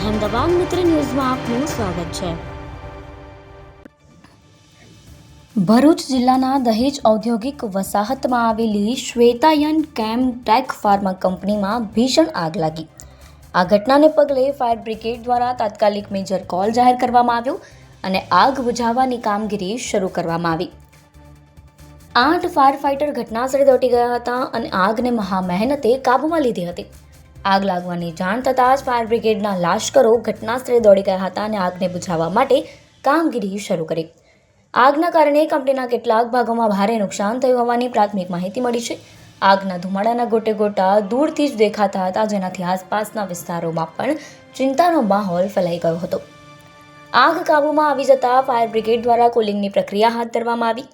અહેમદાબાદ મિત્ર ન્યૂઝમાં આપનું સ્વાગત છે. ભરૂચ જિલ્લાના દહેજ ઔદ્યોગિક વસાહતમાં આવેલી શ્વેતાયન કેમ ટેક ફાર્મા કંપનીમાં ભીષણ આગ લાગી. આ ઘટનાને પગલે ફાયર બ્રિગેડ દ્વારા તાત્કાલિક મેજર કોલ જાહેર કરવામાં આવ્યો અને આગ બુઝાવવાની કામગીરી શરૂ કરવામાં આવી. આઠ ફાયર ફાઇટર ઘટનાસ્થળે દોટી ગયા હતા અને આગને મહા મહેનતે કાબૂમાં લીધી હતી. આગ લાગવાની જાણ થતાં જ ફાયર બ્રિગેડના લાશ્કરો ઘટનાસ્થળે દોડી ગયા હતા અને આગને બુઝાવવા માટે કામગીરી શરૂ કરી. આગના કારણે કંપનીના કેટલાક ભાગોમાં ભારે નુકસાન થયું હોવાની પ્રાથમિક માહિતી મળી છે. આગના ધુમાડાના ગોટે ગોટા દૂરથી જ દેખાતા હતા, જેનાથી આસપાસના વિસ્તારોમાં પણ ચિંતાનો માહોલ ફેલાઈ ગયો હતો. આગ કાબૂમાં આવી જતા ફાયર બ્રિગેડ દ્વારા કુલિંગની પ્રક્રિયા હાથ ધરવામાં આવી.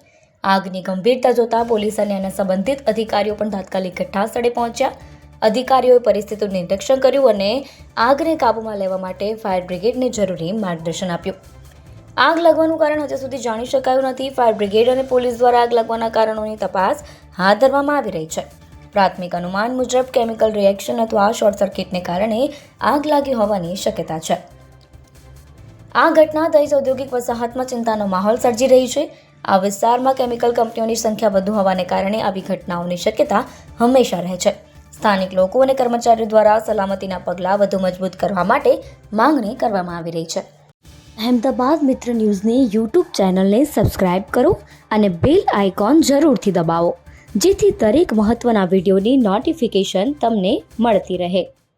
આગની ગંભીરતા જોતા પોલીસ અને અન્ય સંબંધિત અધિકારીઓ પણ તાત્કાલિક ઘટના સ્થળે પહોંચ્યા. અધિકારીઓએ પરિસ્થિતિનું નિરીક્ષણ કર્યું અને આગને કાબૂમાં લેવા માટે ફાયર બ્રિગેડને જરૂરી માર્ગદર્શન આપ્યું. આગ લાગવાનું કારણ હજુ સુધી જાણી શકાયું નથી. ફાયર બ્રિગેડ અને પોલીસ દ્વારા આગ લાગવાના કારણોની તપાસ હાથ ધરવામાં આવી રહી છે. પ્રાથમિક અનુમાન મુજબ કેમિકલ રિએક્શન અથવા શોર્ટ સર્કિટને કારણે આગ લાગી હોવાની શક્યતા છે. આ ઘટના દહેજ ઔદ્યોગિક વસાહતમાં ચિંતાનો માહોલ સર્જી રહી છે. આ વિસ્તારમાં કેમિકલ કંપનીઓની સંખ્યા વધુ હોવાને કારણે આવી ઘટનાઓની શક્યતા હંમેશા રહે છે. સ્થાનિક લોકો અને કર્મચારીઓ દ્વારા સલામતીના પગલાં વધુ મજબૂત કરવા માટે માંગણી કરવામાં આવી રહી છે. અહેમદાબાદ મિત્ર ન્યૂઝની યુટ્યુબ ચેનલને સબસ્ક્રાઇબ કરો અને બેલ આઇકોન જરૂરથી દબાવો, જેથી દરેક મહત્ત્વના વિડીયોની નોટિફિકેશન તમને મળતી રહે.